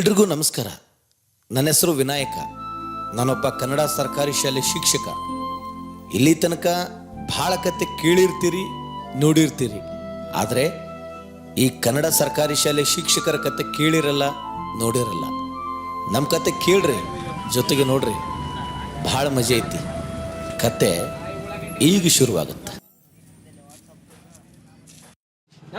ಎಲ್ರಿಗೂ ನಮಸ್ಕಾರ. ನನ್ನ ಹೆಸರು ವಿನಾಯಕ. ನಾನೊಬ್ಬ ಕನ್ನಡ ಸರ್ಕಾರಿ ಶಾಲೆ ಶಿಕ್ಷಕ. ಇಲ್ಲಿ ತನಕ ಭಾಳ ಕತೆ ಕೇಳಿರ್ತೀರಿ, ನೋಡಿರ್ತೀರಿ. ಆದರೆ ಈ ಕನ್ನಡ ಸರ್ಕಾರಿ ಶಾಲೆ ಶಿಕ್ಷಕರ ಕತೆ ಕೇಳಿರಲ್ಲ, ನೋಡಿರಲ್ಲ. ನಮ್ಮ ಕತೆ ಕೇಳ್ರಿ, ಜೊತೆಗೆ ನೋಡ್ರಿ. ಭಾಳ ಮಜಾ ಐತಿ. ಕತೆ ಈಗ ಶುರುವಾಗುತ್ತೆ.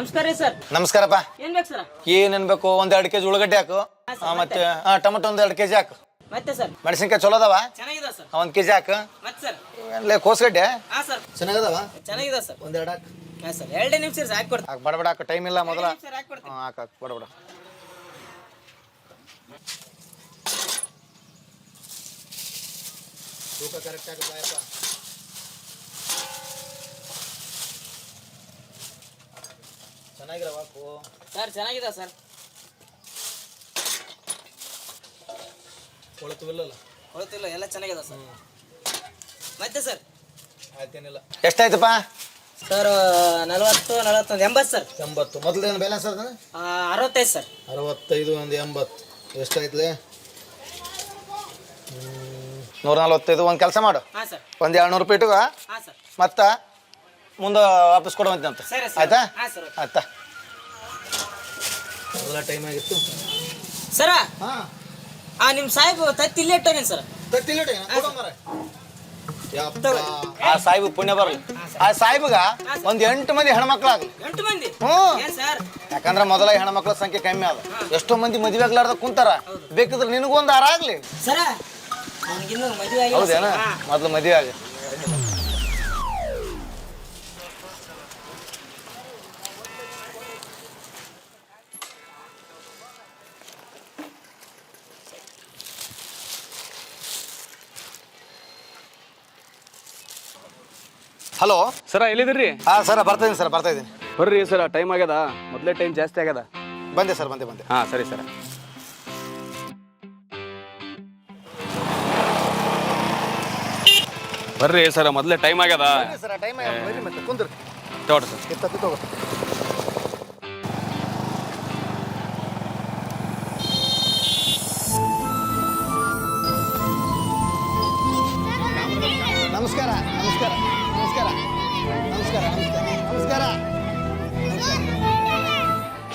ನಮಸ್ಕಾರ ರೀ ಸರ್. ನಮಸ್ಕಾರಪ್ಪ. ಏನ್ ಬೇಕು ಸರ್? ಏನ್ ಅನ್ಬೇಕು ಒಂದ್ ಎರಡು ಕೆಜಿ ಉಳ್ಳಗಡ್ಡೆ ಹಾಕು. ಆ, ಮತ್ತೆ ಆ, ಟೊಮೆಟೊ ಒಂದ್ ಎರಡು ಕೆಜಿ ಹಾಕು. ಮತ್ತೆ ಸರ್? ಮೆಣಸಿನ್ಕಾಯಿ ಚಲೋ ಅದಾವ? ಚೆನ್ನಾಗಿದೆ ಸರ್. ಒಂದ್ ಕೆಜಿ ಹಾಕು. ಮತ್ತೆ ಸರ್? ಅಲ್ಲೇ ಕೋಸ್ಗಡ್ಡೆ? ಹಾ ಸರ್. ಚೆನ್ನಾಗದವ? ಚೆನ್ನಾಗಿದೆ ಸರ್. ಒಂದ್ ಎರಡು ಹಾಕು. ಹಾ ಸರ್ ಎರಡೇ ನಿಮಿಷ ಸರ್ ಹಾಕಿ ಕೊಡ್ತೀನಿ. ಹಾಕ್ ಬಡ ಬಡ ಹಾಕು. ಟೈಮ್ ಇಲ್ಲ ಮೊದಲ. ಸರ್ ಹಾಕಿ ಕೊಡ್ತೀನಿ. ಹಾಂ ಹಾಕು ಹಾಕು. ಬಡ ಬಡ ತೂಕ ಕರೆಕ್ಟ್ ಚೆನ್ನಾಗಿರವ ಹಾಕು ಸರ್ ಚೆನ್ನಾಗಿದೆ ಸರ್. ಕೊಳತುವಿಲ್ಲಲ್ಲ? ಕೊಳತಿಲ್ಲ ಎಲ್ಲ ಚೆನ್ನಾಗಿದೆ ಸರ್. ಮತ್ತೆ ಸರ್? ಆಯ್ತೇನಿಲ್ಲ. ಎಷ್ಟಾಯ್ತಪ್ಪ? ಸರ್ ನಲವತ್ತು ನಲವತ್ತೊಂದು ಎಂಬತ್ತು ಸರ್. ಎಂಬತ್ತು. ಮೊದಲೇನು ಬ್ಯಾಲೆನ್ಸ್ ಅದ? ಅರವತ್ತೈದು ಸರ್. ಅರವತ್ತೈದು ಒಂದು ಎಂಬತ್ತು. ಎಷ್ಟಾಯ್ತಲೆ? ನೂರ ನಲ್ವತ್ತೈದು ಒಂದು ಕೆಲಸ ಮಾಡು. ಒಂದು ಸರ್. ಒಂದು ಏಳ್ನೂರು ರೂಪಾಯಿ ಸರ್. ಮತ್ತೆ? ಮುಂದೆ ವಾಪಸ್ ಕೊಡುವಂತೆ ಅಂತ. ಸರ್ ಆಯ್ತಾ? ಹಾ ಸರ್ ಆಯ್ತಾ? ಎಲ್ಲ ಟೈಮ್ ಆಗಿತ್ತು. ಸರ? ಹಾಂ. ಆ ನಿಮ್ಮ ಸಾಹೇಬ್ ತತ್ತಿ ಇಲ್ಲೇ ಇಟ್ಟೋಗೇನು ಸರ್? ಆ ಸಾಹೇಬ್ ಪುಣ್ಯ ಬರಲಿ. ಆ ಸಾಹೇಬ್ಗ ಒಂದು ಎಂಟು ಮಂದಿ ಹೆಣ್ಮಕ್ಳಾಗಲಿ ಎಂಟು ಮಂದಿ? ಹ್ಞೂ. ಏನ್ ಸರ್? ಯಾಕಂದ್ರೆ ಮೊದಲ ಹೆಣ್ಮಕ್ಳ ಸಂಖ್ಯೆ ಕಮ್ಮಿ ಅದ ಎಷ್ಟೋ ಮಂದಿ ಮದುವೆ ಆಗ್ಲಾರ್ದ ಕುಂತಾರ. ಬೇಕಿದ್ರೆ ನಿನಗೂ ಒಂದು ಆರ ಆಗ್ಲಿ. ಸರ ನನಗಿನ್ನೂ ಮದುವೆ ಆಗಿಲ್ಲ ಹೌದೇನ? ಸರ್. ಮೊದ್ಲು ಮದುವೆ ಆಗ. ಹಲೋ ಸರ ಎಲ್ಲಿದ್ದೀರಿ? ಹಾ ಸರ್ ಬರ್ತಾ ಇದೀನಿ ಸರ್ ಬರ್ತಾ ಇದ್ದೀನಿ ಬರ್ರಿ ಸರ ಟೈಮ್ ಆಗ್ಯದ? ಮೊದಲೇ ಟೈಮ್ ಜಾಸ್ತಿ ಆಗ್ಯದ? ಬಂದೆ ಸರ್ ಬಂದೆ ಬಂದೆ. ಹಾ ಸರಿ ಸರ. ಬರ್ರಿ ಸರ ಮೊದಲೇ ಟೈಮ್ ಆಗ್ಯದ? ಸರ್ ಟೈಮ್ ಬರ್ರಿ ಮತ್ತೆ ಕುಂದ್ರಿ. ತಗೊಳ್ರಿ ಸರ್. ಎತ್ತತ್ತಿ ತಗೋ.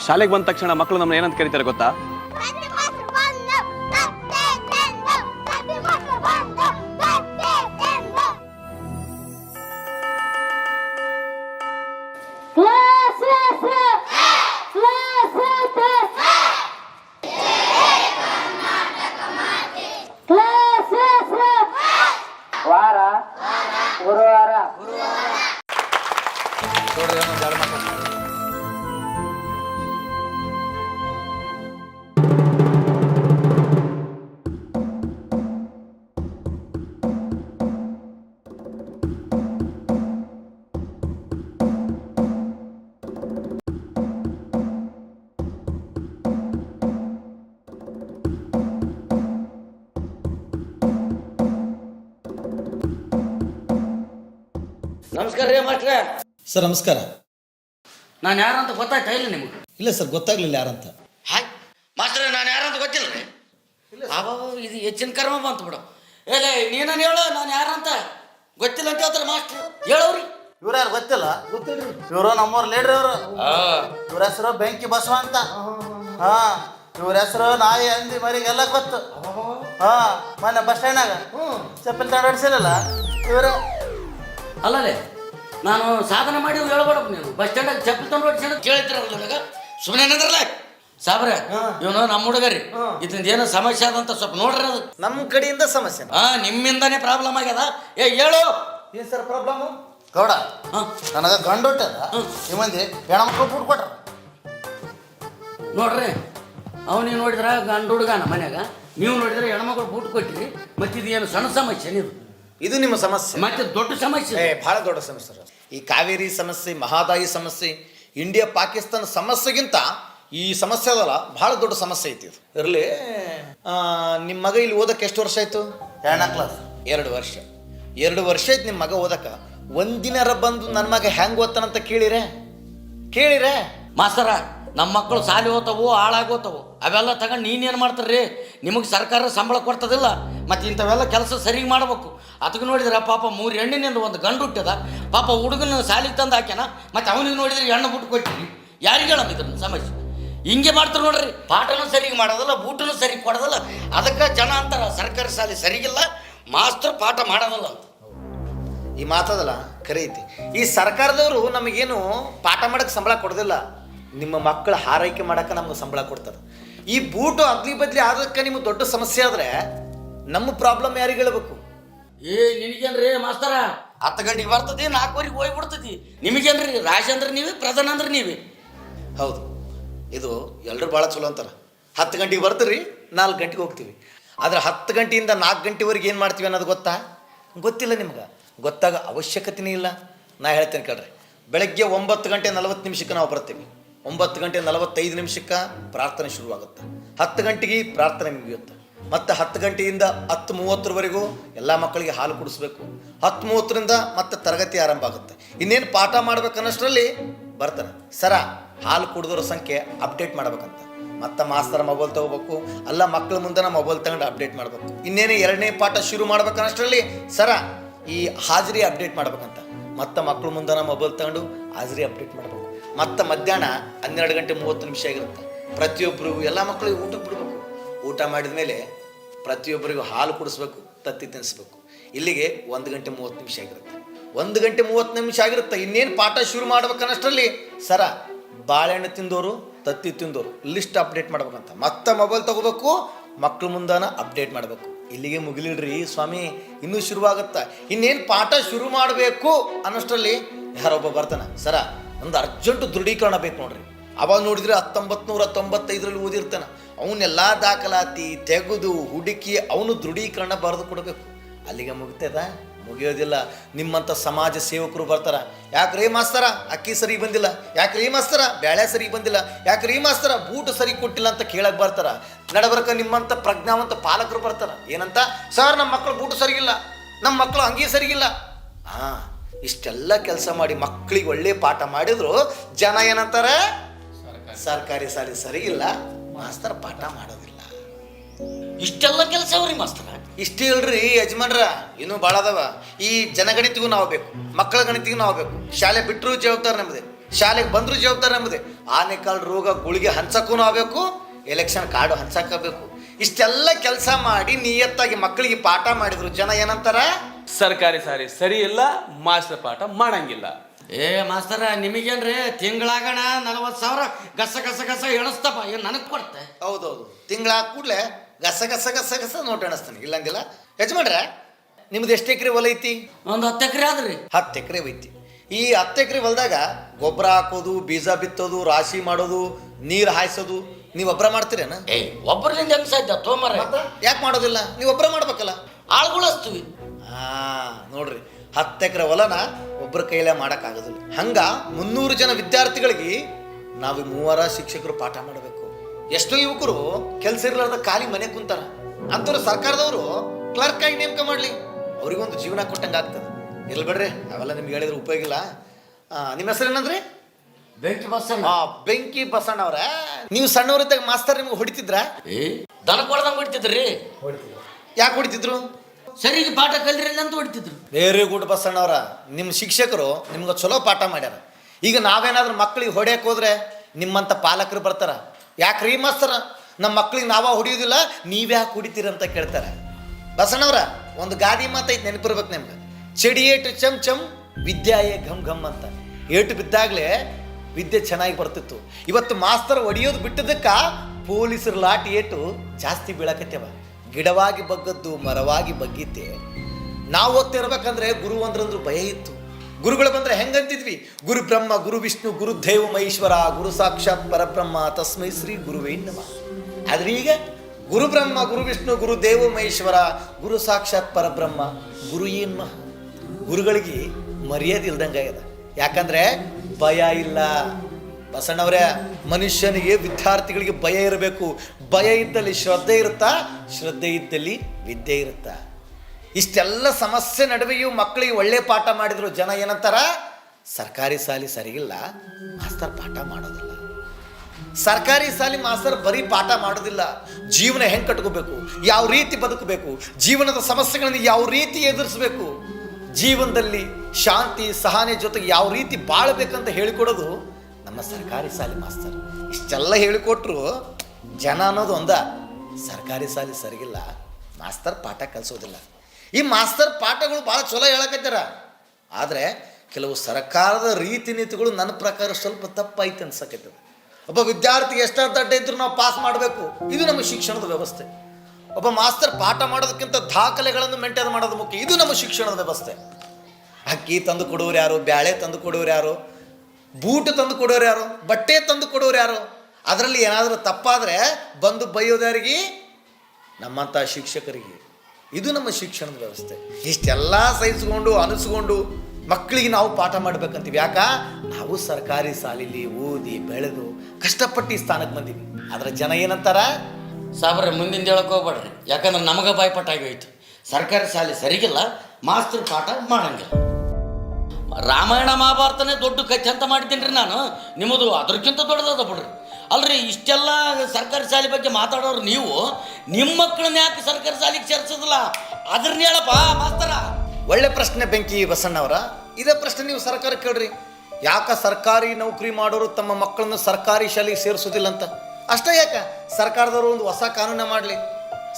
ಶಾಲೆಗೆ ಬಂದ ತಕ್ಷಣ ಮಕ್ಕಳು ನಮ್ಮನ್ನ ಏನಂತ ಕರೀತಾರೆ ಗೊತ್ತಾ? ನಮಸ್ಕಾರ ರೀ ಮಾಸ್ಟ್ರೆ. ಸರ್ ನಮಸ್ಕಾರ. ನಾನು ಯಾರಂತ ಗೊತ್ತಾಯ್ತಾ ಇಲ್ಲ ನಿಮಗೆ? ಇಲ್ಲ ಸರ್ ಗೊತ್ತಾಗ್ಲಿಲ್ಲ ಯಾರಂತ. ಹಾಯ್ ಮಾಸ್ಟರ್ ನಾನು ಯಾರಂತ ಗೊತ್ತಿಲ್ಲ ರೀ ಇದು ಹೆಚ್ಚಿನ ಕರ್ಮ ಬಂತು ಬಿಡು. ಏಲೇ ನೀನು ಹೇಳು ನಾನು ಯಾರಂತ? ಗೊತ್ತಿಲ್ಲ ಅಂತ ಹೇಳ್ತಾರೆ ಮಾಸ್ಟ್ರು. ಹೇಳವ್ರಿ ಇವ್ರ ಯಾರು ಗೊತ್ತಿಲ್ಲ? ಇವರು ನಮ್ಮವ್ರ ಲೀಡ್ರ್ ಇವರು ಇವ್ರ ಹೆಸರು ಬೆಂಕಿ ಬಸವ ಅಂತ. ಹಾ ಇವ್ರ ಹೆಸರು ನಾಯಿ ಹಂದಿ ಮರಿಗೆಲ್ಲ ಗೊತ್ತು. ಹಾ ಮೊನ್ನೆ ಬಸ್ ಸ್ಟ್ಯಾಂಡ್ನಾಗ. ಚಪ್ಪಲಿ ಚಪ್ಪಲ್ ಹೊಡಿಸಿರಲ್ಲ ಇವರು ಅಲ್ಲಲೇ ನಾನು ಸಾಧನೆ ಮಾಡಿ ಹೇಳ್ಬೇಡಪ್ಪ ನೀನು. ಬಸ್ ಸ್ಟ್ಯಾಂಡಾಗ ಚಪ್ಪಲಿ ತಂದು ಹೊಡಿಸಿ ಕೇಳ್ತಿರಲ್ಲ ನನಗೆ. ಸುಮ್ಮನೆ ಏನಂದ್ರಲ್ಲ? ಸಾಬ್ರೆ ಇವನು ನಮ್ಮ ಹುಡುಗರಿ. ರೀ ಇದರಿಂದ ಏನೋ ಸಮಸ್ಯೆ ಅದಂತ ಸ್ವಲ್ಪ ನೋಡ್ರಿ ಅದು. ನಮ್ಮ ಕಡೆಯಿಂದ ಸಮಸ್ಯೆ. ಹಾ ನಿಮ್ಮಿಂದಾನೇ ಪ್ರಾಬ್ಲಮ್ ಆಗ್ಯದ. ಏ ಹೇಳು. ಏನು ಸರ್ ಪ್ರಾಬ್ಲಮ್ ಗೌಡ ನನಗ ಗಂಡು ಹುಟ್ಟದ ಈ ಮಂದಿ ಹೆಣ್ಮಕ್ಳು ಬಿಟ್ಟು ಕೊಟ್ರ. ನೋಡ್ರಿ ಅವನಿಗೆ ನೋಡಿದ್ರ ಗಂಡು ಹುಡುಗನ ಮನ್ಯಾಗ. ನೀವು ನೋಡಿದ್ರೆ ಹೆಣ್ಮಕ್ಳು ಬೂಟ್ ಕೊಟ್ಟಿರಿ ಮತ್ತೆ ಇದು ಏನು ಸಣ್ಣ ಸಮಸ್ಯೆ ನೀವು ಇದು ನಿಮ್ಮ ಸಮಸ್ಯೆ. ಮತ್ತೆ ದೊಡ್ಡ ಸಮಸ್ಯೆ ಏ ಬಹಳ ದೊಡ್ಡ ಸಮಸ್ಯೆ ಸರ್. ಈ ಕಾವೇರಿ ಸಮಸ್ಯೆ ಮಹಾದಾಯಿ ಸಮಸ್ಯೆ ಇಂಡಿಯಾ ಪಾಕಿಸ್ತಾನ ಸಮಸ್ಯೆಗಿಂತ ಈ ಸಮಸ್ಯೆ ಅದಲ್ಲ ಬಹಳ ದೊಡ್ಡ ಸಮಸ್ಯೆ ಐತಿ ಇದು. ಇರಲಿ. ನಿಮ್ಮ ಮಗ ಇಲ್ಲಿ ಓದಕ್ಕೆ ಎಷ್ಟು ವರ್ಷ ಆಯ್ತು? ಎರಡನೇ ಕ್ಲಾಸ್ ಎರಡು ವರ್ಷ. ಎರಡು ವರ್ಷ ಆಯ್ತು ನಿಮ್ಮ ಮಗ ಓದಕ ಒಂದಿನರ ಬಂದು ನನ್ನ ಮಗ ಹೆಂಗ್ ಓದ್ತಾನಂತ ಕೇಳಿರೆ? ಕೇಳಿರೆ? ಮಾಸ್ತರ ನಮ್ಮ ಮಕ್ಕಳು ಸಾಲಿ ಹೋತಾವು ಹಾಳಾಗೋತವು ಅವೆಲ್ಲ ತಗೊಂಡು ನೀನೇನು ಮಾಡ್ತಾರ್ರಿ? ನಿಮಗೆ ಸರ್ಕಾರ ಸಂಬಳ ಕೊಡ್ತದಿಲ್ಲ, ಮತ್ತು ಇಂಥವೆಲ್ಲ ಕೆಲಸ ಸರಿಗೆ ಮಾಡ್ಬೇಕು. ಅದಕ್ಕೆ ನೋಡಿದ್ರೆ ಪಾಪ ಮೂರು ಹೆಣ್ಣಿನಿಂದ ಒಂದು ಗಂಡು ಹುಟ್ಟದ, ಪಾಪ ಹುಡುಗನ ಸಾಲಿಗೆ ತಂದು ಹಾಕ್ಯಾನ, ಮತ್ತು ಅವನಿಗೆ ನೋಡಿದ್ರೆ ಹೆಣ್ಣು ಬಿಟ್ಟು ಕೊಟ್ಟಿರಿ ಯಾರಿಗೆ ಹೇಳಮ್ಮ ಇದನ್ನು ಸಮಸ್ಯೆ ಹಿಂಗೆ ಮಾಡ್ತಾರೆ ನೋಡ್ರಿ, ಪಾಠನೂ ಸರಿಗೆ ಮಾಡೋದಿಲ್ಲ, ಬೂಟನು ಸರಿಗೆ ಕೊಡೋದಿಲ್ಲ. ಅದಕ್ಕೆ ಜನ ಅಂತಾರ, ಸರ್ಕಾರಿ ಶಾಲೆ ಸರಿಗಿಲ್ಲ ಮಾಸ್ತರ್ ಪಾಠ ಮಾಡೋದಿಲ್ಲ ಅಂತ. ಈ ಮಾತದಲ್ಲ ಕರೀತಿ. ಈ ಸರ್ಕಾರದವರು ನಮಗೇನು ಪಾಠ ಮಾಡೋಕ್ಕೆ ಸಂಬಳ ಕೊಡೋದಿಲ್ಲ. ನಿಮ್ಮ ಮಕ್ಕಳ ಹಾರೈಕೆ ಮಾಡಕ್ಕೆ ನಮ್ಗೆ ಸಂಬಳ ಕೊಡ್ತಾರೆ. ಈ ಬೂಟು ಅಗ್ಲಿ ಬದ್ಲಿ ಆದಕ್ಕೆ ನಿಮ್ಗೆ ದೊಡ್ಡ ಸಮಸ್ಯೆ ಆದ್ರೆ ನಮ್ಮ ಪ್ರಾಬ್ಲಮ್ ಯಾರಿಗೆ ಹೇಳ್ಬೇಕು? ಏ ನಿನಗೇನ್ರಿ ಮಾಸ್ತರ? ಹತ್ತು ಗಂಟೆಗೆ ಬರ್ತದೆ ನಾಲ್ಕುವರೆಗೆ ಹೋಗ್ಬಿಡ್ತೈತಿ ನಿಮಗೇನ್ರಿ ರಾಜ ಅಂದ್ರೆ ನೀವೇ ಪ್ರಧಾನ ಅಂದ್ರೆ ನೀವೇ? ಹೌದು. ಇದು ಎಲ್ಲರೂ ಭಾಳ ಚಲೋ ಅಂತಾರೆ. ಹತ್ತು ಗಂಟೆಗೆ ಬರ್ತೀರಿ ನಾಲ್ಕು ಗಂಟೆಗೆ ಹೋಗ್ತೀವಿ. ಆದರೆ ಹತ್ತು ಗಂಟೆಯಿಂದ ನಾಲ್ಕು ಗಂಟೆವರೆಗೆ ಏನು ಮಾಡ್ತೀವಿ ಅನ್ನೋದು ಗೊತ್ತಾ? ಗೊತ್ತಿಲ್ಲ ನಿಮ್ಗೆ. ಗೊತ್ತಾಗ ಅವಶ್ಯಕತೆನೇ ಇಲ್ಲ. ನಾ ಹೇಳ್ತೇನೆ ಕೇಳ್ರಿ. ಬೆಳಗ್ಗೆ ಒಂಬತ್ತು ಗಂಟೆ ನಲವತ್ತು ನಿಮಿಷಕ್ಕೆ ನಾವು ಬರ್ತೀವಿ. ಒಂಬತ್ತು ಗಂಟೆ ನಲವತ್ತೈದು ನಿಮಿಷಕ್ಕೆ ಪ್ರಾರ್ಥನೆ ಶುರುವಾಗುತ್ತೆ. ಹತ್ತು ಗಂಟೆಗೆ ಪ್ರಾರ್ಥನೆ ಮುಗಿಯುತ್ತೆ. ಮತ್ತು ಹತ್ತು ಗಂಟೆಯಿಂದ ಹತ್ತು ಮೂವತ್ತರವರೆಗೂ ಎಲ್ಲ ಮಕ್ಕಳಿಗೆ ಹಾಲು ಕುಡಿಸ್ಬೇಕು. ಹತ್ತು ಮೂವತ್ತರಿಂದ ಮತ್ತೆ ತರಗತಿ ಆರಂಭ ಆಗುತ್ತೆ. ಇನ್ನೇನು ಪಾಠ ಮಾಡ್ಬೇಕನ್ನಷ್ಟರಲ್ಲಿ ಬರ್ತಾರೆ. ಸರ, ಹಾಲು ಕುಡಿದೋರ ಸಂಖ್ಯೆ ಅಪ್ಡೇಟ್ ಮಾಡ್ಬೇಕಂತ. ಮತ್ತೆ ಮಾಸ್ತರ ಮೊಬೈಲ್ ತಗೋಬೇಕು. ಅಲ್ಲ, ಮಕ್ಕಳ ಮುಂದೆ ಮೊಬೈಲ್ ತಗೊಂಡು ಅಪ್ಡೇಟ್ ಮಾಡಬೇಕು. ಇನ್ನೇನು ಎರಡನೇ ಪಾಠ ಶುರು ಮಾಡ್ಬೇಕನ್ನಷ್ಟರಲ್ಲಿ ಸರ, ಈ ಹಾಜರಿ ಅಪ್ಡೇಟ್ ಮಾಡ್ಬೇಕಂತ. ಮತ್ತೆ ಮಕ್ಕಳ ಮುಂದೆ ಮೊಬೈಲ್ ತಗೊಂಡು ಹಾಜರಿ ಅಪ್ಡೇಟ್ ಮಾಡಬೇಕು. ಮತ್ತೆ ಮಧ್ಯಾಹ್ನ ಹನ್ನೆರಡು ಗಂಟೆ ಮೂವತ್ತು ನಿಮಿಷ ಆಗಿರುತ್ತೆ. ಪ್ರತಿಯೊಬ್ಬರಿಗೂ ಎಲ್ಲ ಮಕ್ಕಳಿಗೆ ಊಟ ಬಿಡಬೇಕು. ಊಟ ಮಾಡಿದ ಮೇಲೆ ಪ್ರತಿಯೊಬ್ಬರಿಗೂ ಹಾಲು ಕುಡಿಸ್ಬೇಕು, ತತ್ತಿ ತಿನ್ನಿಸ್ಬೇಕು. ಇಲ್ಲಿಗೆ ಒಂದು ಗಂಟೆ ಮೂವತ್ತು ನಿಮಿಷ ಆಗಿರುತ್ತೆ. ಒಂದು ಗಂಟೆ ಮೂವತ್ತು ನಿಮಿಷ ಆಗಿರುತ್ತೆ. ಇನ್ನೇನು ಪಾಠ ಶುರು ಮಾಡ್ಬೇಕನ್ನಷ್ಟರಲ್ಲಿ ಸರ, ಬಾಳೆಹಣ್ಣು ತಿಂದವರು ತತ್ತಿ ತಿಂದವರು ಲಿಸ್ಟ್ ಅಪ್ಡೇಟ್ ಮಾಡ್ಬೇಕಂತ. ಮತ್ತೆ ಮೊಬೈಲ್ ತಗೋಬೇಕು ಮಕ್ಕಳು ಮುಂದಾನ ಅಪ್ಡೇಟ್ ಮಾಡಬೇಕು. ಇಲ್ಲಿಗೆ ಮುಗಿಲಿಡ್ರಿ ಸ್ವಾಮಿ, ಇನ್ನೂ ಶುರುವಾಗುತ್ತಾ. ಇನ್ನೇನು ಪಾಠ ಶುರು ಮಾಡಬೇಕು ಅನ್ನೋಷ್ಟರಲ್ಲಿ ಯಾರೊಬ್ಬ ಬರ್ತಾನೆ, ಸರ ಒಂದು ಅರ್ಜೆಂಟ್ ದೃಢೀಕರಣ ಬೇಕು ನೋಡ್ರಿ. ಅವಾಗ ನೋಡಿದ್ರೆ ಹತ್ತೊಂಬತ್ತು ನೂರ ತೊಂಬತ್ತೈದರಲ್ಲಿ ಓದಿರ್ತಾನೆ. ಅವನ್ನೆಲ್ಲ ದಾಖಲಾತಿ ತೆಗೆದು ಹುಡುಕಿ ಅವನು ದೃಢೀಕರಣ ಬರೆದು ಕೊಡಬೇಕು. ಅಲ್ಲಿಗೆ ಮುಗಿತದ? ಮುಗಿಯೋದಿಲ್ಲ. ನಿಮ್ಮಂಥ ಸಮಾಜ ಸೇವಕರು ಬರ್ತಾರ. ರೀ ಮಾಸ್ತರ? ಅಕ್ಕಿ ಸರಿ ಬಂದಿಲ್ಲ. ಯಾಕ್ರಿ ಮಾಸ್ತರ? ಬ್ಯಾಳೆ ಸರಿ ಬಂದಿಲ್ಲ. ಯಾಕ್ರಿ ಮಾಸ್ತರ? ಬೂಟು ಸರಿ ಕೊಟ್ಟಿಲ್ಲ ಅಂತ ಕೇಳಕ್ಕೆ ಬರ್ತಾರ. ನಡಬರ್ಕ ನಿಮ್ಮಂಥ ಪ್ರಜ್ಞಾವಂತ ಪಾಲಕರು ಬರ್ತಾರ. ಏನಂತ? ಸರ್ ನಮ್ಮ ಮಕ್ಕಳು ಬೂಟು ಸರಿಗಿಲ್ಲ ನಮ್ಮ ಮಕ್ಕಳು ಅಂಗಿ ಸರಿಗಿಲ್ಲ ಹಾ ಇಷ್ಟೆಲ್ಲ ಕೆಲಸ ಮಾಡಿ ಮಕ್ಕಳಿಗೆ ಒಳ್ಳೆ ಪಾಠ ಮಾಡಿದ್ರು ಜನ ಏನಂತಾರೆ? ಸರ್ಕಾರಿ. ಸಾಲಿ ಸರಿಗಿಲ್ಲ ಮಾಸ್ತರ್ ಪಾಠ ಮಾಡೋದಿಲ್ಲ. ಇಷ್ಟೆಲ್ಲ ಕೆಲಸ ಅವ್ರಿ ಮಾಸ್ತರ? ಇಷ್ಟೇ ಇಲ್ರಿ ಯಜಮಾನ್ರ ಇನ್ನೂ ಭಾಳ ಅದಾವ. ಈ ಜನಗಣಿತಿಗೂ ನಾವು ಬೇಕು ಮಕ್ಕಳ ಗಣಿತಿಗೂ ನಾವು ಬೇಕು. ಶಾಲೆ ಬಿಟ್ಟರು ಜವಾಬ್ದಾರಿ ನಮ್ದೆ ಶಾಲೆಗೆ ಬಂದರೂ ಜವಾಬ್ದಾರಿ ನಮ್ಮದೇ ಆನೆಕಾಲ್ ರೋಗ ಗುಳಿಗೆ ಹಂಚಕ್ಕೂ ನಾವು ಬೇಕು ಎಲೆಕ್ಷನ್ ಕಾರ್ಡು ಹಂಚಕ್ಕಬೇಕು ಇಷ್ಟೆಲ್ಲ ಕೆಲಸ ಮಾಡಿ ನಿಯತ್ತಾಗಿ ಮಕ್ಕಳಿಗೆ ಪಾಠ ಮಾಡಿದ್ರು ಜನ ಏನಂತಾರ? ಸರ್ಕಾರಿ ಸಾರಿ ಸರಿ ಇಲ್ಲ ಮಾಸ್ಟರ್ ಪಾಠ ಮಾಡಂಗಿಲ್ಲ. ಏ ಮಾಸ್ತರ ನಿಮಗೇನ್ರಿ ತಿಂಗಳಾಗಣ ನಲವತ್ತು ಸಾವಿರ ಗಸ ಗಸ ಗಸ ಎಣಿಸ್ತಪ್ಪ ಏನು ನನಗೆ ಕೊಡ್ತೆ? ಹೌದೌದು. ತಿಂಗಳ ಕೂಡಲೇ ಗಸ ಗಸ ಗಸ ಗಸ ನೋಟ್ ಎಣಿಸ್ತಾನೆ ಇಲ್ಲಂಗಿಲ್ಲ. ಯಜಮಾನ್ರೆ ನಿಮ್ದು ಎಷ್ಟು ಎಕರೆ ಹೊಲ ಐತಿ? ಒಂದು ಹತ್ತು ಎಕರೆ ಆದ್ರಿ. ಹತ್ತು ಎಕರೆ ಐತಿ. ಈ ಹತ್ತು ಎಕರೆ ಹೊಲದಾಗ ಗೊಬ್ಬರ ಹಾಕೋದು ಬೀಜ ಬಿತ್ತೋದು ರಾಶಿ ಮಾಡೋದು ನೀರು ಹಾಯಿಸೋದು ನೀವು ಒಬ್ಬರ ಮಾಡ್ತೀರೇನ? ಏ ಒಬ್ಬರಿಂದ ಹೆಂಗ್ ಸಾಧ್ಯ? ತೋಮರ ಯಾಕೆ ಮಾಡೋದಿಲ್ಲ? ನೀವು ಒಬ್ಬರ ಮಾಡ್ಬೇಕಲ್ಲ. ಆಳ್ಗಳು ಹಚ್ತೀವಿ ಹಾ ನೋಡ್ರಿ. ಹತ್ತು ಎಕರೆ ಹೊಲನ ಒಬ್ಬರ ಕೈಲೇ ಮಾಡೋಕ್ಕಾಗೋದಿಲ್ಲ. ಹಂಗ ಮುನ್ನೂರು ಜನ ವಿದ್ಯಾರ್ಥಿಗಳಿಗೆ ನಾವು ಮೂವರ ಶಿಕ್ಷಕರು ಪಾಠ ಮಾಡಬೇಕು. ಎಷ್ಟೋ ಯುವಕರು ಕೆಲಸ ಇರಲಾರ್ದ ಖಾಲಿ ಮನೆ ಕುಂತಾರ. ಅಂತವ್ರು ಸರ್ಕಾರದವರು ಕ್ಲರ್ಕ್ ಆಗಿ ನೇಮಕ ಮಾಡಲಿ. ಅವ್ರಿಗೊಂದು ಜೀವನ ಕೊಟ್ಟಂಗೆ ಆಗ್ತದೆ. ಇರಲಿ ಬಿಡ್ರಿ ಅವೆಲ್ಲ ನಿಮ್ಗೆ ಹೇಳಿದ್ರೆ ಉಪಯೋಗ ಇಲ್ಲ. ನಿಮ್ಮ ಹೆಸರು ಏನಂದ್ರಿ? ಬೆಂಕಿ ಬಸಣ್ಣ. ಆ ಬೆಂಕಿ ಬಸಣ್ಣ ಅವ್ರ. ನೀವು ಸಣ್ಣವರಿದ್ದಾಗ ಮಾಸ್ತರ್ ನಿಮ್ಗೆ ಹೊಡಿತಿದ್ರ? ಏ? ದನ ಕೊಡ್ದಂಗೆ ಹೊಡಿತಿದ್ರಿ? ಯಾಕೆ ಹೊಡಿತಿದ್ರು? ಸರಿಗೆ ಪಾಠ ಕಲ್ರಿ ಅಂತ ಹೊಡಿತಿದ್ರು. ವೆರಿ ಗುಡ್ ಬಸಣ್ಣವ್ರ ನಿಮ್ಮ ಶಿಕ್ಷಕರು ನಿಮ್ಗೆ ಚಲೋ ಪಾಠ ಮಾಡ್ಯಾರ. ಈಗ ನಾವೇನಾದ್ರೂ ಮಕ್ಕಳಿಗೆ ಹೊಡೆಯಕ್ಕೆ ಹೋದ್ರೆ ನಿಮ್ಮಂಥ ಪಾಲಕರು ಬರ್ತಾರ. ರೀ ಮಾಸ್ತರ? ನಮ್ಮ ಮಕ್ಳಿಗೆ ನಾವ ಹೊಡಿಯೋದಿಲ್ಲ ನೀವ್ಯಾ ಕುಡಿತೀರ ಅಂತ ಕೇಳ್ತಾರೆ. ಬಸಣ್ಣವ್ರ ಒಂದು ಗಾದಿ ಮಾತೈತೆ ನೆನಪಿರ್ಬೇಕು ನಿಮ್ಗೆ. ಚಡಿ ಏಟು ಚಮ್ ಚಮ್, ವಿದ್ಯಾಯೇ ಘಮ್ ಘಮ್ ಅಂತ. ಏಟು ಬಿದ್ದಾಗಲೇ ವಿದ್ಯೆ ಚೆನ್ನಾಗಿ ಬರ್ತಿತ್ತು. ಇವತ್ತು ಮಾಸ್ತರ್ ಹೊಡಿಯೋದು ಬಿಟ್ಟದಕ್ಕ ಪೊಲೀಸರ ಲಾಟಿ ಏಟು ಜಾಸ್ತಿ ಬೀಳಕತ್ತೇವ. ಗಿಡವಾಗಿ ಬಗ್ಗದ್ದು, ಮರವಾಗಿ ಬಗ್ಗಿದ್ದೆ. ನಾವು ಓದ್ತಿರ್ಬೇಕಂದ್ರೆ ಗುರು ಅಂದ್ರಂದ್ರೂ ಭಯ ಇತ್ತು. ಗುರುಗಳು ಬಂದ್ರೆ ಹೆಂಗಂತಿದ್ವಿ? ಗುರು ಬ್ರಹ್ಮ, ಗುರು ವಿಷ್ಣು, ಗುರು ದೇವ, ಮಹೇಶ್ವರ, ಗುರು ಸಾಕ್ಷಾತ್ ಪರಬ್ರಹ್ಮ, ತಸ್ಮೈ ಶ್ರೀ ಗುರುವೇ ನಮ. ಆದ್ರೆ ಈಗ ಗುರು ಬ್ರಹ್ಮ, ಗುರು ವಿಷ್ಣು, ಗುರು ದೇವ, ಮಹೇಶ್ವರ, ಗುರು ಸಾಕ್ಷಾತ್ ಪರಬ್ರಹ್ಮ, ಗುರು ಏನ್ ಮಹ? ಗುರುಗಳಿಗೆ ಮರ್ಯಾದೆ ಇಲ್ದಂಗೆ ಆಗ್ಯದ. ಯಾಕಂದ್ರೆ ಭಯ ಇಲ್ಲ. ಬಸಣ್ಣವ್ರೆ, ಮನುಷ್ಯನಿಗೆ ವಿದ್ಯಾರ್ಥಿಗಳಿಗೆ ಭಯ ಇರಬೇಕು. ಭಯ ಇದ್ದಲ್ಲಿ ಶ್ರದ್ಧೆ ಇರುತ್ತಾ? ಶ್ರದ್ಧೆ ಇದ್ದಲ್ಲಿ ವಿದ್ಯೆ ಇರುತ್ತಾ? ಇಷ್ಟೆಲ್ಲ ಸಮಸ್ಯೆ ನಡುವೆಯೂ ಮಕ್ಕಳಿಗೆ ಒಳ್ಳೆ ಪಾಠ ಮಾಡಿದ್ರು ಜನ ಏನಂತಾರ? ಸರ್ಕಾರಿ ಶಾಲೆ ಸರಿಯಿಲ್ಲ ಮಾಸ್ತರ್ ಪಾಠ ಮಾಡೋದಿಲ್ಲ. ಸರ್ಕಾರಿ ಶಾಲೆ ಮಾಸ್ತರ್ ಬರೀ ಪಾಠ ಮಾಡೋದಿಲ್ಲ. ಜೀವನ ಹೆಂಗೆ ಕಟ್ಕೋಬೇಕು? ಯಾವ ರೀತಿ ಬದುಕಬೇಕು? ಜೀವನದ ಸಮಸ್ಯೆಗಳನ್ನು ಯಾವ ರೀತಿ ಎದುರಿಸಬೇಕು? ಜೀವನದಲ್ಲಿ ಶಾಂತಿ, ಸಹನೆ ಜೊತೆಗೆ ಯಾವ ರೀತಿ ಬಾಳ್ಬೇಕಂತ ಹೇಳಿಕೊಡೋದು ನಮ್ಮ ಸರ್ಕಾರಿ ಶಾಲೆ ಮಾಸ್ತರ್. ಇಷ್ಟೆಲ್ಲ ಹೇಳಿಕೊಟ್ರು ಜನ ಅನ್ನೋದು ಒಂದ. ಸರ್ಕಾರಿ ಸಾಲಿ ಸರಿಗಿಲ್ಲ. ಮಾಸ್ತರ್ ಪಾಠ ಕಲಿಸೋದಿಲ್ಲ. ಈ ಮಾಸ್ತರ್ ಪಾಠಗಳು ಭಾಳ ಚಲೋ ಹೇಳಕತ್ತಾರ ಆದರೆ ಕೆಲವು ಸರ್ಕಾರದ ರೀತಿ ನೀತಿಗಳು ನನ್ನ ಪ್ರಕಾರ ಸ್ವಲ್ಪ ತಪ್ಪಾಯ್ತು ಅನ್ಸಕತ್ತದ. ಒಬ್ಬ ವಿದ್ಯಾರ್ಥಿ ಎಷ್ಟರ ದಡ್ಡ ಇದ್ರೂ ನಾವು ಪಾಸ್ ಮಾಡಬೇಕು. ಇದು ನಮ್ಮ ಶಿಕ್ಷಣದ ವ್ಯವಸ್ಥೆ. ಒಬ್ಬ ಮಾಸ್ತರ್ ಪಾಠ ಮಾಡೋದಕ್ಕಿಂತ ದಾಖಲೆಗಳನ್ನು ಮೇಂಟೈನ್ ಮಾಡೋದು ಮುಖ್ಯ. ಇದು ನಮ್ಮ ಶಿಕ್ಷಣದ ವ್ಯವಸ್ಥೆ. ಅಕ್ಕಿ ತಂದು ಕೊಡೋರು ಯಾರು? ಬ್ಯಾಳೆ ತಂದು ಕೊಡೋರು ಯಾರು? ಬೂಟು ತಂದು ಕೊಡೋರು ಯಾರು? ಬಟ್ಟೆ ತಂದು ಕೊಡೋರು ಯಾರು? ಅದರಲ್ಲಿ ಏನಾದರೂ ತಪ್ಪಾದರೆ ಬಂದು ಬೈಯೋದ್ಯಾರಿಗೆ ನಮ್ಮಂಥ ಶಿಕ್ಷಕರಿಗೆ ಇದು ನಮ್ಮ ಶಿಕ್ಷಣದ ವ್ಯವಸ್ಥೆ. ಇಷ್ಟೆಲ್ಲ ಸಹಿಸ್ಕೊಂಡು, ಅನಿಸ್ಕೊಂಡು ಮಕ್ಕಳಿಗೆ ನಾವು ಪಾಠ ಮಾಡ್ಬೇಕಂತೀವಿ. ಯಾಕ? ನಾವು ಸರ್ಕಾರಿ ಶಾಲೆಯಲ್ಲಿ ಓದಿ, ಬೆಳೆದು ಕಷ್ಟಪಟ್ಟು ಈ ಸ್ಥಾನಕ್ಕೆ ಬಂದೀವಿ. ಆದ್ರೆ ಜನ ಏನಂತಾರ? ಸಾಬ್ರೆ ಮುಂದಿನ ಹೇಳಕ್ಕೆ ಹೋಗ್ಬೇಡ್ರಿ. ಯಾಕಂದ್ರೆ ನಮಗೆ ಬಾಯ್ಪಾಠ ಆಗೋಯ್ತು ಸರ್ಕಾರಿ ಶಾಲೆ ಸರಿಗಿಲ್ಲ, ಮಾಸ್ತರ್ ಪಾಠ ಮಾಡಂಗಿಲ್ಲ. ರಾಮಾಯಣ ಮಹಾಭಾರತನೇ ದೊಡ್ಡ ಕಥೆ ಅಂತ ಮಾಡಿದ್ದೀನಿ ರೀ ನಾನು. ನಿಮ್ಮದು ಅದಕ್ಕಿಂತ ದೊಡ್ಡದಾದ ಬಿಡ್ರಿ. ಅಲ್ರಿ, ಇಷ್ಟೆಲ್ಲ ಸರ್ಕಾರಿ ಶಾಲೆ ಬಗ್ಗೆ ಮಾತಾಡೋರು ನೀವು, ನಿಮ್ಮ ಮಕ್ಕಳನ್ನ ಯಾಕೆ ಸರ್ಕಾರಿ ಶಾಲೆಗೆ ಸೇರ್ಸೋದಿಲ್ಲ? ಅದ್ರನ್ನ ಹೇಳಪ್ಪ, ಮಾಸ್ತರ. ಒಳ್ಳೆ ಪ್ರಶ್ನೆ ಬೆಂಕಿ ಬಸಣ್ಣವರ ಇದೇ ಪ್ರಶ್ನೆ ನೀವು ಸರ್ಕಾರ ಕೇಳ್ರಿ. ಯಾಕ ಸರ್ಕಾರಿ ನೌಕರಿ ಮಾಡೋರು ತಮ್ಮ ಮಕ್ಕಳನ್ನು ಸರ್ಕಾರಿ ಶಾಲೆಗೆ ಸೇರಿಸೋದಿಲ್ಲ ಅಂತ? ಅಷ್ಟೇ ಯಾಕೆ? ಸರ್ಕಾರದವರು ಒಂದು ಹೊಸ ಕಾನೂನ ಮಾಡಲಿ.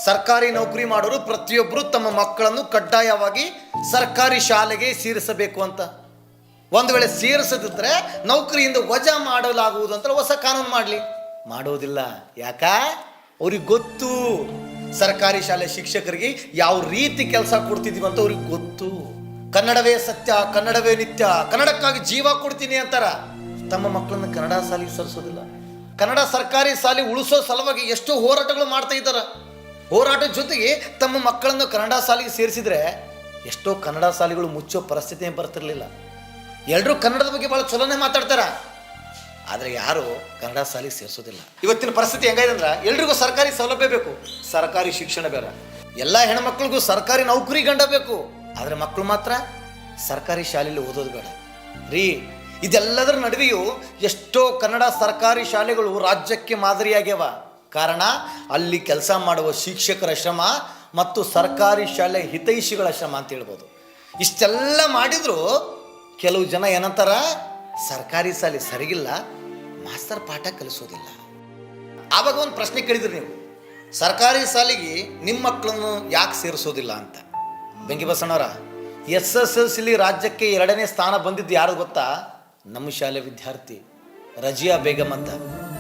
ಸರ್ಕಾರಿ ನೌಕರಿ ಮಾಡೋರು ಪ್ರತಿಯೊಬ್ಬರು ತಮ್ಮ ಮಕ್ಕಳನ್ನು ಕಡ್ಡಾಯವಾಗಿ ಸರ್ಕಾರಿ ಶಾಲೆಗೆ ಸೇರಿಸಬೇಕು ಅಂತ. ಒಂದು ವೇಳೆ ಸೇರಿಸದಿದ್ರೆ ನೌಕರಿಯಿಂದ ವಜಾ ಮಾಡಲಾಗುವುದು ಅಂತ ಹೊಸ ಕಾನೂನು ಮಾಡಲಿ. ಮಾಡೋದಿಲ್ಲ. ಯಾಕ? ಅವ್ರಿಗೆ ಗೊತ್ತು. ಸರ್ಕಾರಿ ಶಾಲೆ ಶಿಕ್ಷಕರಿಗೆ ಯಾವ ರೀತಿ ಕೆಲಸ ಕೊಡ್ತಿದ್ದೀವಿ ಅಂತ ಅವ್ರಿಗೆ ಗೊತ್ತು. ಕನ್ನಡವೇ ಸತ್ಯ, ಕನ್ನಡವೇ ನಿತ್ಯ, ಕನ್ನಡಕ್ಕಾಗಿ ಜೀವ ಕೊಡ್ತೀನಿ ಅಂತಾರ. ತಮ್ಮ ಮಕ್ಕಳನ್ನ ಕನ್ನಡ ಶಾಲೆಗೆ ಸರಿಸೋದಿಲ್ಲ. ಕನ್ನಡ ಸರ್ಕಾರಿ ಶಾಲೆ ಉಳಿಸೋ ಸಲುವಾಗಿ ಎಷ್ಟೋ ಹೋರಾಟಗಳು ಮಾಡ್ತಾ ಇದ್ದಾರೆ. ಹೋರಾಟದ ಜೊತೆಗೆ ತಮ್ಮ ಮಕ್ಕಳನ್ನು ಕನ್ನಡ ಶಾಲೆಗೆ ಸೇರಿಸಿದ್ರೆ ಎಷ್ಟೋ ಕನ್ನಡ ಶಾಲೆಗಳು ಮುಚ್ಚೋ ಪರಿಸ್ಥಿತಿ ಬರ್ತಿರ್ಲಿಲ್ಲ. ಎಲ್ಲರೂ ಕನ್ನಡದ ಬಗ್ಗೆ ಭಾಳ ಚಲೋನೆ ಮಾತಾಡ್ತಾರ. ಆದರೆ ಯಾರು ಕನ್ನಡ ಶಾಲೆಗೆ ಸೇರಿಸೋದಿಲ್ಲ. ಇವತ್ತಿನ ಪರಿಸ್ಥಿತಿ ಹೆಂಗಾಯ್ತು ಅಂದ್ರೆ ಎಲ್ರಿಗೂ ಸರ್ಕಾರಿ ಸೌಲಭ್ಯ ಬೇಕು, ಸರ್ಕಾರಿ ಶಿಕ್ಷಣ ಬೇರೆ ಎಲ್ಲ ಹೆಣ್ಮಕ್ಳಿಗೂ ಸರ್ಕಾರಿ ನೌಕರಿ ಗಂಡ ಬೇಕು, ಆದರೆ ಮಕ್ಕಳು ಮಾತ್ರ ಸರ್ಕಾರಿ ಶಾಲೆಯಲ್ಲಿ ಓದೋದು ಬೇಡ. ರೀ, ಇದೆಲ್ಲದರ ನಡುವೆಯೂ ಎಷ್ಟೋ ಕನ್ನಡ ಸರ್ಕಾರಿ ಶಾಲೆಗಳು ರಾಜ್ಯಕ್ಕೆ ಮಾದರಿಯಾಗ್ಯವ. ಕಾರಣ, ಅಲ್ಲಿ ಕೆಲಸ ಮಾಡುವ ಶಿಕ್ಷಕರ ಶ್ರಮ ಮತ್ತು ಸರ್ಕಾರಿ ಶಾಲೆ ಹಿತೈಷಿಗಳ ಶ್ರಮ ಅಂತ ಹೇಳ್ಬೋದು. ಇಷ್ಟೆಲ್ಲ ಮಾಡಿದ್ರು ಕೆಲವು ಜನ ಏನಂತಾರ, ಸರ್ಕಾರಿ ಶಾಲೆ ಸರಿಗಿಲ್ಲ ಮಾಸ್ತರ್ ಪಾಠ ಕಲಿಸೋದಿಲ್ಲ. ಆವಾಗ ಒಂದು ಪ್ರಶ್ನೆ ಕೇಳಿದ್ರಿ ನೀವು, ಸರ್ಕಾರಿ ಶಾಲೆಗೆ ನಿಮ್ಮ ಮಕ್ಕಳನ್ನು ಯಾಕೆ ಸೇರಿಸೋದಿಲ್ಲ ಅಂತ? Benki Basannavara, S S L ಸಿಲಿ ರಾಜ್ಯಕ್ಕೆ ಎರಡನೇ ಸ್ಥಾನ ಬಂದಿದ್ದು ಯಾರು ಗೊತ್ತಾ? ನಮ್ಮ ಶಾಲೆ ವಿದ್ಯಾರ್ಥಿ ರಜಿಯಾ ಬೇಗಮ್ ಅಂತ.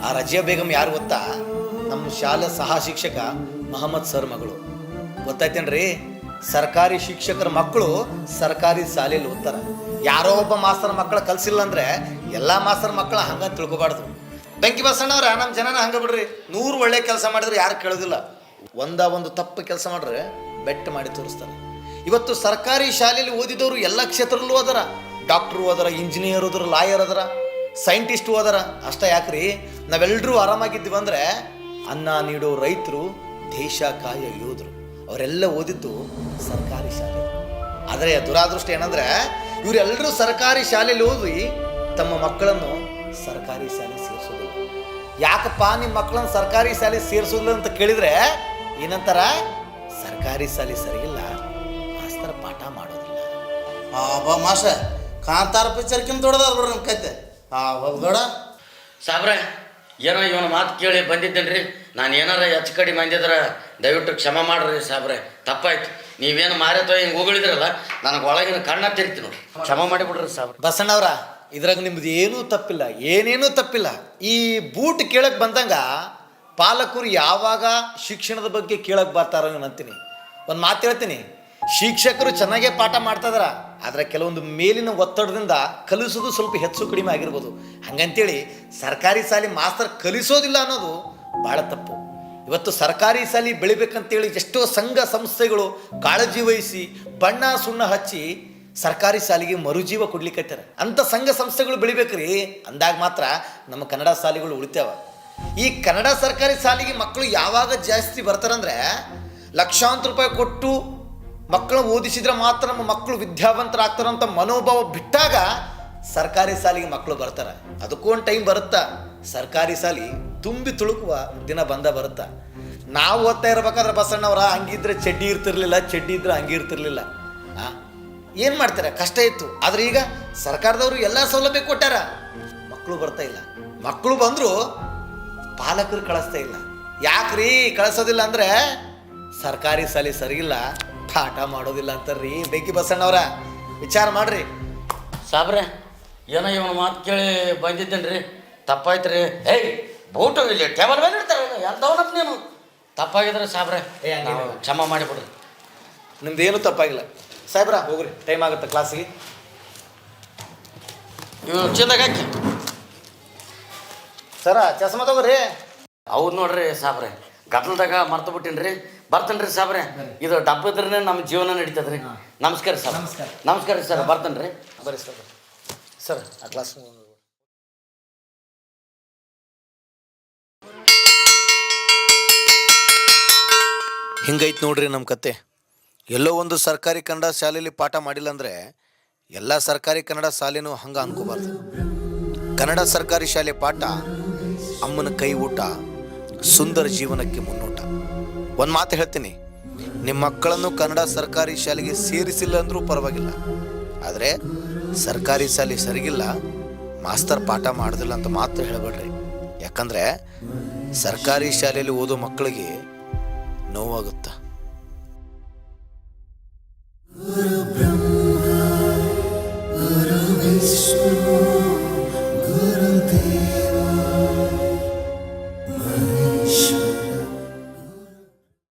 ಆ ರಜಿಯಾ ಬೇಗಮ್ ಯಾರು ಗೊತ್ತಾ? ನಮ್ಮ ಶಾಲೆ ಸಹ ಶಿಕ್ಷಕ ಮಹಮ್ಮದ್ ಸರ್ ಮಗಳು. ಗೊತ್ತಾಯ್ತೇನ್ರಿ? ಸರ್ಕಾರಿ ಶಿಕ್ಷಕರ ಮಕ್ಕಳು ಸರ್ಕಾರಿ ಶಾಲೆಯಲ್ಲಿ ಓದ್ತಾರ. ಯಾರೋ ಒಬ್ಬ ಮಾಸ್ತರ್ ಮಕ್ಕಳ ಕಲ್ಸಿಲ್ಲ ಅಂದ್ರೆ ಎಲ್ಲಾ ಮಾಸ್ತರ್ ಮಕ್ಕಳ ಹಂಗ ತಿಳ್ಕೊಬಾರ್ದು. ಬೆಂಕಿ ಬಸಣ್ಣವ್ರ ನಮ್ಮ ಜನನ ಹಂಗ ಬಿಡ್ರಿ. ನೂರು ಒಳ್ಳೆ ಕೆಲಸ ಮಾಡಿದ್ರೆ ಯಾರು ಕೇಳೋದಿಲ್ಲ. ಒಂದ ಒಂದು ತಪ್ಪು ಕೆಲಸ ಮಾಡ್ರೆ ಬೆಟ್ಟ ಮಾಡಿ ತೋರಿಸ್ತಾರೆ. ಇವತ್ತು ಸರ್ಕಾರಿ ಶಾಲೆಯಲ್ಲಿ ಓದಿದವರು ಎಲ್ಲ ಕ್ಷೇತ್ರದಲ್ಲೂ ಅದರ. ಡಾಕ್ಟ್ರು ಹೋದರ ಇಂಜಿನಿಯರ್ ಹೋದ್ರ ಲಾಯರ್ ಅದರ, ಸೈಂಟಿಸ್ಟ್ ಹೋದರ ಅಷ್ಟ ಯಾಕ್ರಿ? ನಾವೆಲ್ಲರೂ ಆರಾಮಾಗಿದ್ದೀವಿ ಅಂದ್ರೆ ಅನ್ನ ನೀಡೋ ರೈತರು ದೇಶ ಕಾಯ ಯೋಧರು. ಅವರೆಲ್ಲ ಓದಿದ್ದು ಸರ್ಕಾರಿ ಶಾಲೆ. ಆದರೆ ದುರಾದೃಷ್ಟ ಏನಂದ್ರೆ ಇವರೆಲ್ಲರೂ ಸರ್ಕಾರಿ ಶಾಲೆಯಲ್ಲಿ ಓದಿ ತಮ್ಮ ಮಕ್ಕಳನ್ನು ಸರ್ಕಾರಿ ಶಾಲೆ ಸೇರಿಸೋದಿಲ್ಲ. ಯಾಕಪ್ಪ ನಿಮ್ಮ ಮಕ್ಕಳನ್ನು ಸರ್ಕಾರಿ ಶಾಲೆ ಸೇರಿಸೋದಿಲ್ಲ ಅಂತ ಕೇಳಿದ್ರೆ ಏನಂತಾರ? ಸರ್ಕಾರಿ ಶಾಲೆ ಸರಿಯಿಲ್ಲ ಮಾಸ್ತರ ಪಾಠ ಮಾಡೋದಿಲ್ಲ. ಆ ಬಾ ಮಾಸ ಕಾಂತಾರ ಪಿಕ್ಚರ್ಕಿಂತ ದೊಡ್ಡದ ಬಿಡ್ರಿ ನಮ್ಮ ಕತೆ. ಆ ಹೋಗ್ ದೊಡ ಸಾಬ್ರೆ ಏನೋ ಇವನ ಮಾತು ಕೇಳಿ ಬಂದಿದ್ದೇನೆ ರೀ ನಾನು ಏನಾರ ಹೆಚ್ಚು ಕಡಿಮೆ ಅಂದಿದ್ರೆ ದಯವಿಟ್ಟು ಕ್ಷಮ ಮಾಡ್ರಿ ಸಾಬ್ರೆ ತಪ್ಪಾಯ್ತು. ನೀವೇನು ಮಾರತ್ವ ಹಿಂಗೆ ಹೋಗಳಿದ್ರಲ್ಲ ನನಗೆ ಒಳಗಿನ ಕಣ್ಣ ತಿರ್ತಿ ನೋಡಿ. ಕ್ಷಮ ಮಾಡಿಬಿಡ್ರಿ ಸಾಬ್ರ ಬಸಣ್ಣವ್ರ, ಇದ್ರಾಗ ನಿಮ್ದು ಏನೂ ತಪ್ಪಿಲ್ಲ, ಏನೇನೂ ತಪ್ಪಿಲ್ಲ. ಈ ಬೂಟ್ ಕೇಳಕ್ಕೆ ಬಂದಂಗ ಪಾಲಕರು ಯಾವಾಗ ಶಿಕ್ಷಣದ ಬಗ್ಗೆ ಕೇಳಕ್ಕೆ ಬರ್ತಾರೋ ಅಂತೀನಿ ಒಂದು ಮಾತು ಹೇಳ್ತೀನಿ. ಶಿಕ್ಷಕರು ಚೆನ್ನಾಗೇ ಪಾಠ ಮಾಡ್ತಾ ಇದಾರ, ಆದ್ರೆ ಕೆಲವೊಂದು ಮೇಲಿನ ಒತ್ತಡದಿಂದ ಕಲಿಸೋದು ಸ್ವಲ್ಪ ಹೆಚ್ಚು ಕಡಿಮೆ ಆಗಿರ್ಬೋದು. ಹಂಗಂತೇಳಿ ಸರ್ಕಾರಿ ಶಾಲೆ ಮಾಸ್ತರ್ ಕಲಿಸೋದಿಲ್ಲ ಅನ್ನೋದು ಭಾಳ ತಪ್ಪು. ಇವತ್ತು ಸರ್ಕಾರಿ ಸಾಲಿ ಬೆಳಿಬೇಕಂತೇಳಿ ಎಷ್ಟೋ ಸಂಘ ಸಂಸ್ಥೆಗಳು ಕಾಳಜಿ ವಹಿಸಿ, ಬಣ್ಣ ಸುಣ್ಣ ಹಚ್ಚಿ ಸರ್ಕಾರಿ ಶಾಲೆಗೆ ಮರುಜೀವ ಕೊಡ್ಲಿಕ್ಕತ್ತಾರ ಅಂಥ ಸಂಘ ಸಂಸ್ಥೆಗಳು ಬೆಳಿಬೇಕ್ರಿ. ಅಂದಾಗ ಮಾತ್ರ ನಮ್ಮ ಕನ್ನಡ ಶಾಲೆಗಳು ಉಳಿತಾವ. ಈ ಕನ್ನಡ ಸರ್ಕಾರಿ ಶಾಲೆಗೆ ಮಕ್ಕಳು ಯಾವಾಗ ಜಾಸ್ತಿ ಬರ್ತಾರಂದ್ರೆ ಲಕ್ಷಾಂತರ ರೂಪಾಯಿ ಕೊಟ್ಟು ಮಕ್ಕಳು ಓದಿಸಿದ್ರೆ ಮಾತ್ರ ನಮ್ಮ ಮಕ್ಕಳು ವಿದ್ಯಾವಂತರಾಗ್ತಾರಂತ ಮನೋಭಾವ ಬಿಟ್ಟಾಗ ಸರ್ಕಾರಿ ಸಾಲಿಗೆ ಮಕ್ಕಳು ಬರ್ತಾರೆ. ಅದಕ್ಕೂ ಒಂದು ಟೈಮ್ ಬರುತ್ತಾ? ಸರ್ಕಾರಿ ಶಾಲೆ ತುಂಬಿ ತುಳುಕುವ ದಿನ ಬಂದ ಬರುತ್ತಾ? ನಾವು ಓದ್ತಾ ಇರ್ಬೇಕಾದ್ರೆ ಬಸಣ್ಣವ್ರ ಹಂಗಿದ್ರೆ ಚಡ್ಡಿ ಇರ್ತಿರ್ಲಿಲ್ಲ, ಚಡ್ಡಿ ಇದ್ರೆ ಹಂಗಿರ್ತಿರ್ಲಿಲ್ಲ ಆ? ಏನು ಮಾಡ್ತಾರೆ? ಕಷ್ಟ ಇತ್ತು. ಆದ್ರೆ ಈಗ ಸರ್ಕಾರದವರು ಎಲ್ಲ ಸೌಲಭ್ಯ ಕೊಟ್ಟಾರ. ಮಕ್ಕಳು ಬರ್ತಾ ಇಲ್ಲ. ಮಕ್ಕಳು ಬಂದರೂ ಪಾಲಕರು ಕಳಿಸ್ತಾ ಇಲ್ಲ. ಯಾಕ್ರಿ ಕಳಿಸೋದಿಲ್ಲ ಅಂದ್ರೆ ಸರ್ಕಾರಿ ಸಾಲಿ ಸರಿಯಿಲ್ಲ ಪಾಠ ಮಾಡೋದಿಲ್ಲ ಅಂತಾರ್ರಿ. ಬೆಂಕಿ ಬಸಣ್ಣವ್ರ ವಿಚಾರ ಮಾಡ್ರಿ. ಸಾಬ್ರೆ, ಏನೋ ಇವನ ಮಾತು ಕೇಳಿ ಬಂದಿದ್ದೇನ್ರಿ? ತಪ್ಪಾಯ್ತು ರೀ ಏಯ್! ಬೂಟು ಇಲ್ಲಿ ಟೇಬಲ್ ಮೇಲೆ ಇಡ್ತಾರೆ ಎಲ್ಲದವನಪ್ಪ ನೀನು? ತಪ್ಪಾಗಿದ್ರೆ ಸಾಬ್ರೆ. ನಾವು ಕ್ಷಮ ಮಾಡಿಬಿಡ್ರಿ. ಏನೂ ತಪ್ಪಾಗಿಲ್ಲ. ಸಾಹೇಬ್ರ ಹೋಗ್ರಿ ಟೈಮ್ ಆಗುತ್ತೆ ಕ್ಲಾಸಿಗೆ ಇವ್ ಚೀಲದಾಗ ಹಾಕಿ. ಸರ ಚಸ್ಮ ತಗೋರಿ. ಹೌದು ನೋಡ್ರಿ ಸಾಬ್ರೆ ಗಟ್ಲದಾಗ ಮರ್ತು ಬಿಟ್ಟಿನ್ರಿ. ಬರ್ತೇನೆ ರೀ ಸಾಬ್ರೆ ಇದು ಡಬ್ಬ ಇದ್ರೆ ನಮ್ಮ ಜೀವನ ನಡೀತದ್ರಿ. ನಮಸ್ಕಾರ ಸರ್. ನಮಸ್ಕಾರ. ನಮಸ್ಕಾರ ರೀ ಸರ್ ಬರ್ತೇನೆ ರೀ ಬರ್ರಿ ಸರ್. ಸರ್ ಆ ಕ್ಲಾಸ್ ಹಿಂಗೈತ್ ನೋಡ್ರಿ ನಮ್ಮ ಕತೆ. ಎಲ್ಲೋ ಒಂದು ಸರ್ಕಾರಿ ಕನ್ನಡ ಶಾಲೆಯಲ್ಲಿ ಪಾಠ ಮಾಡಿಲ್ಲ ಅಂದರೆ ಎಲ್ಲ ಸರ್ಕಾರಿ ಕನ್ನಡ ಶಾಲೆನೂ ಹಂಗೆ ಅನ್ಕೋಬಾರ್ದು. ಕನ್ನಡ ಸರ್ಕಾರಿ ಶಾಲೆ ಪಾಠ ಅಮ್ಮನ ಕೈ ಊಟ, ಸುಂದರ ಜೀವನಕ್ಕೆ ಮುನ್ನೋಟ. ಒಂದು ಮಾತು ಹೇಳ್ತೀನಿ ನಿಮ್ಮ ಮಕ್ಕಳನ್ನು ಕನ್ನಡ ಸರ್ಕಾರಿ ಶಾಲೆಗೆ ಸೇರಿಸಿಲ್ಲ ಅಂದರೂ ಪರವಾಗಿಲ್ಲ. ಆದರೆ ಸರ್ಕಾರಿ ಶಾಲೆ ಸರಿಗಿಲ್ಲ, ಮಾಸ್ತರ್ ಪಾಠ ಮಾಡೋದಿಲ್ಲ ಅಂತ ಮಾತ್ರ ಹೇಳಬೇಡ್ರಿ. ಯಾಕಂದರೆ ಸರ್ಕಾರಿ ಶಾಲೆಯಲ್ಲಿ ಓದೋ ಮಕ್ಕಳಿಗೆ ನೋವಾಗುತ್ತಾ. ಗುರು ವಿಷ್ಣು ಗುರುದೇವ.